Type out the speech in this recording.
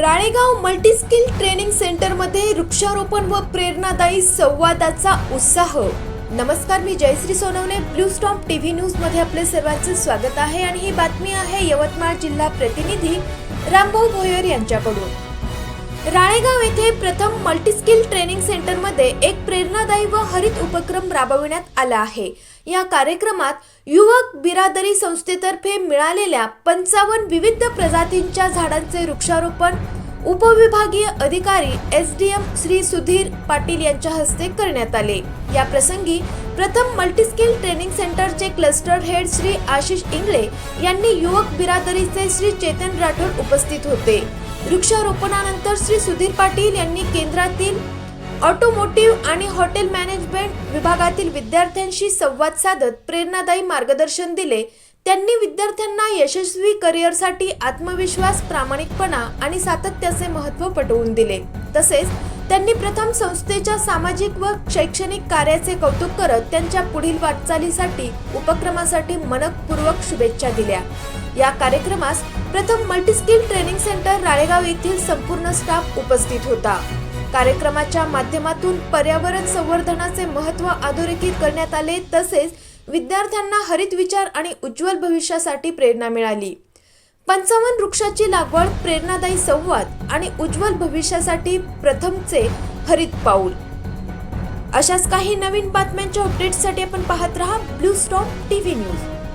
Ralegaon multiskill training सेंटरमध्ये वृक्षारोपण व प्रेरणादायी संवादाचा उत्साह. नमस्कार मी Jayashree Sonawane. Blue stop TV न्यूजमध्ये आपले सर्वांचे स्वागत आहे आणि ही बातमी आहे यवतमाळ जिल्हा प्रतिनिधी रामभाऊ भोयर यांच्याकडून. राळेगाव येथे प्रथम मल्टीस्किल ट्रेनिंग सेंटरमध्ये एक प्रेरणादायी व हरित उपक्रम राबविण्यात आला आहे. या कार्यक्रमात युवक बिरादरी संस्थेतर्फे मिळालेल्या पंचावन्न विविध प्रजातींच्या झाडांचे वृक्षारोपण उपविभागीय अधिकारी S D M Shri Sudhir Patil यांच्या हस्ते करण्यात आले. या प्रसंगी प्रथम मल्टीस्किल ट्रेनिंग सेंटरचे क्लस्टर हेड श्री आशिष इंगळे यांनी युवक बिरादरीचे श्री चेतन राठोड उपस्थित होते. वृक्षारोपणानंतर श्री सुधीर पाटील यांनी केंद्रातील ऑटोमोटिव्ह आणि हॉटेल मॅनेजमेंट विभागातील विद्यार्थ्यांशी संवाद साधत प्रेरणादायी मार्गदर्शन दिले. त्यांनी विद्यार्थ्यांना यशस्वी करिअरसाठी आत्मविश्वास प्रामाणिकपणा आणि सातत्याचे महत्त्व पटवून दिले. तसेच त्यांनी प्रथम संस्थेच्या सामाजिक व शैक्षणिक कार्याचे कौतुक करत त्यांच्या पुढील वाटचालीसाठी उपक्रमासाठी मनपूर्वक शुभेच्छा दिल्या. या कार्यक्रमास प्रथम मल्टीस्किल ट्रेनिंग सेंटर राळेगाव येथील संपूर्ण स्टाफ उपस्थित होता. कार्यक्रमाच्या माध्यमातून पर्यावरण संवर्धनाचे महत्त्व अधोरेखित करण्यात आले तसेच विद्यार्थ्यांना हरित विचार आणि उज्ज्वल भविष्यासाठी प्रेरणा मिळाली. पंचावन्न वृक्षाची लागवड प्रेरणादायी संवाद आणि उज्ज्वल भविष्यासाठी प्रथमचे हरित पाऊल. अशाच काही नवीन बातम्यांच्या अपडेट्ससाठी आपण पाहत रहा ब्लू स्टॉप टीव्ही न्यूज